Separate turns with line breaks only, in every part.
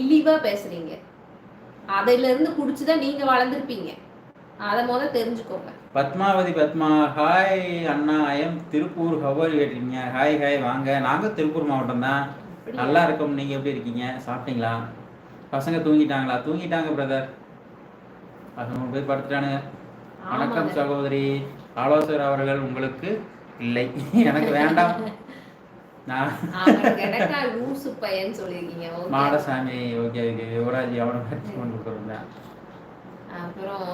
இழிவா பேசுறீங்க. அதுல இருந்து குடிச்சுதான் நீங்க வளர்ந்துருப்பீங்க. அத முத தெரிஞ்சுக்கோங்க.
பத்மாவதி பத்மா ஹாய் அண்ணா ஐயம் திருப்பூர். ஹவர் கேட்டிருக்கீங்க? ஹாய் ஹாய் வாங்க. நாங்கள் திருப்பூர் மாவட்டம் தான்? நல்லா இருக்கோம். நீங்கள் எப்படி இருக்கீங்க? சாப்பிட்டீங்களா? பசங்க தூங்கிட்டாங்களா? தூங்கிட்டாங்க பிரதர் பசங்க போய் படுத்துட்டானுங்க. வணக்கம். சகோதரி. ஆலோசகர் அவர்கள் உங்களுக்கு இல்லை. எனக்கு வேண்டாம். மாடசாமி ஓகே ஓகே யுவராஜ் அவனை பற்றி கொண்டு கொடுத்துருந்தேன்
அப்புறம்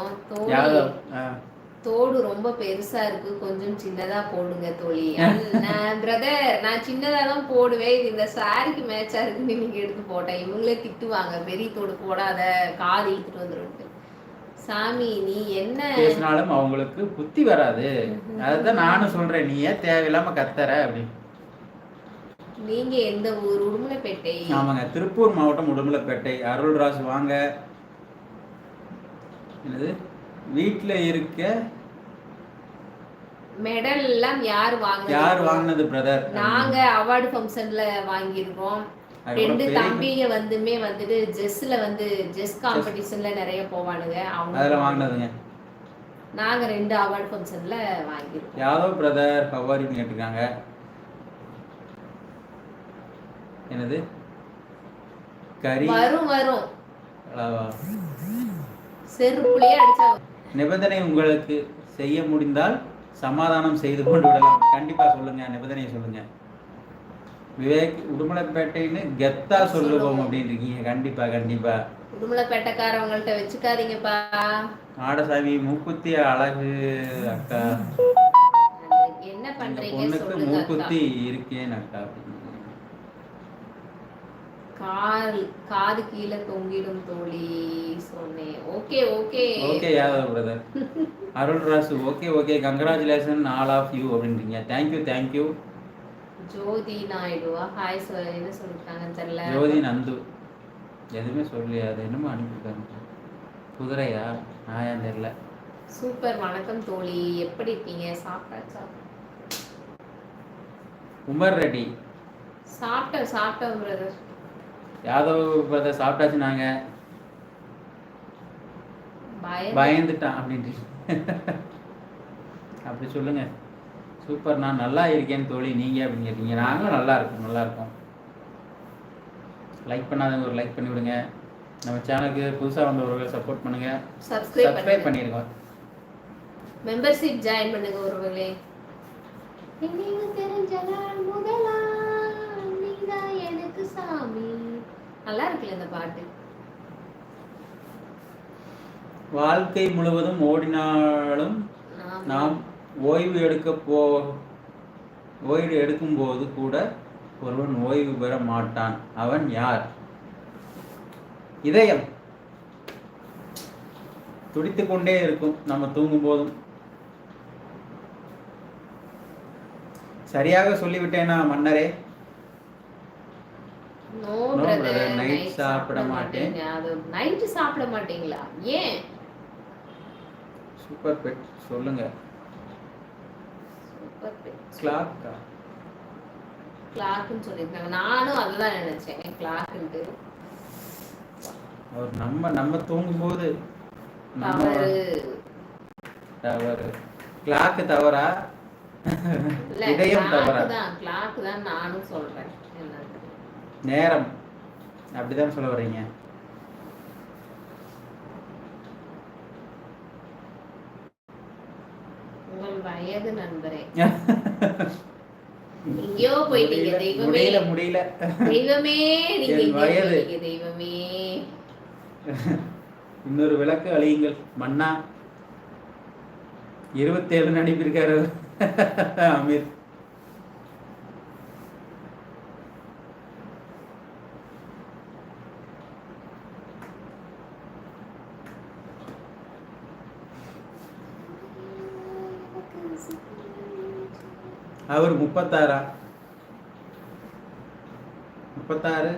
தோடு ரொம்ப பெருசா இருக்கு. கொஞ்சம் சின்னதா போடுங்க தோழி. பிரதர் நான் சின்னதா தான் போடுவேன். இது இந்த சாரிக்கு மேட்சா இருக்குன்னு இன்னைக்கு எடுத்து போட்டேன். இவங்களே திட்டுவாங்க. பெரிய தோடு போடாத காது இழுத்துட்டு வந்துருன்ட்டு. சாமி நீ என்ன
பேசினாலும் அவங்களுக்கு புத்தி வராது. அதுதான் நானும் சொல்றேன். நீ ஏன் தேவையில்லாம கத்தற அப்படின்னு.
நீங்க எந்த ஊர்? உடுமலைப்பேட்டை.
ஆமாங்க. திருப்பூர் மாவட்டம் உடுமலைப்பேட்டை. அருள்ராஜ் வாங்க. என்னது? வீட்டில் இருக்க
மெடல் எல்லாம் யார் வாங்க
யார் வாங்கினது பிரதர்
நாங்க அவார்டு ஃபங்க்ஷன்ல வாங்கியிருக்கோம். ரெண்டு தம்பிங்க வந்துமே வந்துட்டு ஜெஸ்ல வந்து ஜெஸ் காம்படிஷன்ல நிறைய போவானுங்க.
அதில்
அவங்க
வாங்கினதுங்க.
நாங்க ரெண்டு அவார்டு ஃபங்க்ஷன்ல வாங்கியிருக்கோம்.
யாதவ் பிரதர் ஹவாரின்னு கேட்டிருக்காங்க. என்னது? கறி.
வரும் வரும்? செருப்புலயே அடிச்சா.
நிபந்தனை உங்களுக்கு செய்ய முடிந்தால் சமாதானம் செய்து கொண்டு விடலாம் கண்டிப்பா சொல்லுங்க நிபந்தனையை சொல்லுங்க. விவேக் உடுமலைப்பேட்டைன்னு கெத்தா சொல்லுவோம் அப்படின்னு இருக்கீங்க கண்டிப்பா கண்டிப்பா.
உடுமலைப்பேட்டைக்காரவங்கள்ட்ட வச்சுக்காதீங்கப்பா.
ஆடசாமி மூக்குத்தி அழகு அக்கா.
என்ன பண்றீங்க?
பொண்ணுக்கு. மூக்குத்தி இருக்கேன் அக்கா.
கால் காது கீழே தொங்கிடும் தோழி சொன்னேன். Okay okay
okay Yadav brother Arul Rasu okay okay congratulation all of you அப்படின்றீங்க. Thank you thank you
Jyothi நாயுடுவா hi sir என்ன சொல்லிருக்காங்கன்னு தெரியல.
ஜோதி நந்து. எதுவுமே சொல்லலையா அது என்னமோ அனுப்பியிருக்காங்க. குதிரையா? நாயான்னு தெரியல.
சூப்பர் வணக்கம் தோழி. எப்படி இருக்கீங்க? சாப்பிட்டாச்சா?
உமர் ரெட்டி.
சாப்பிட்டோம் சாப்பிட்டோம் பிரதர்
யாதவ் பிரதர் சாப்பிட்டாச்சு நாங்க. பயந்துட்டான் அப்படின்ட்டு. அப்படி சொல்லுங்க. சூப்பர் நான் நல்லா இருக்கேன்னு தோழி. நீங்க அப்படின்னு கேட்டீங்க. நாங்களும் நல்லா இருக்கோம் நல்லா இருக்கோம். லைக் பண்ணாதவங்க ஒரு லைக் பண்ணி விடுங்க. நம்ம சேனலுக்கு புதுசாக வந்தவர்கள் சப்போர்ட் பண்ணுங்க.
சப்ஸ்கிரைப்
பண்ணிடுங்க.
மெம்பர்ஷிப் ஜாயின் பண்ணுங்க ஒருவர்களே நினைவு தெரிஞ்ச நாள் முதலா நீதான் எனக்கு சாமி நல்லா இருக்குல்ல இந்த பாட்டு.
வாழ்க்கை முழுவதும் ஓடினாலும். நாம் ஓய்வு எடுக்க போ ஓய்வு எடுக்கும்போது கூட ஒருவன் ஓய்வு பெற மாட்டான். அவன் யார்? இதயம். துடித்துக் கொண்டே இருக்கும் நம்ம தூங்கும் போதும். சரியாக சொல்லிவிட்டேனா மன்னரே
no
No,
brother
brother, night
night
சாப்பிட மாட்டேன்.
அது நைட்டு சாப்பிட மாட்டீங்களா? ஏன்?
சூப்பர் பெட் சொல்லுங்க.
சூப்பர்
கிளாக்கா
கிளாக்னு சொல்லியிருக்காங்க. நானும் அதுதான் நினைச்சேன். கிளாக்ன்ட்டு
அவர் நம்ம நம்ம தூங்கும்போது நம்ம
தவறு.
கிளாக்கு தவறா? இதயம் தவறா?
கிளாக் தான் நானும் சொல்றேன். என்னது
அப்படிதான் சொல்ல வர்றீங்க.
வயது நண்பரே. எங்கேயோ போயிட்டீங்க
முடியல,
தெய்வமே.
முடியல முடியல.
தெய்வமே நீங்க தெய்வமே.
இன்னொரு விளக்கு அழியுங்கள் மன்னா. இருபத்தேழு அனுப்பியிருக்காரு அமீர். அவர் முப்பத்தாறா? முப்பத்தாறு.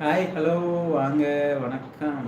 ஹாய் ஹலோ வாங்க வணக்கம்.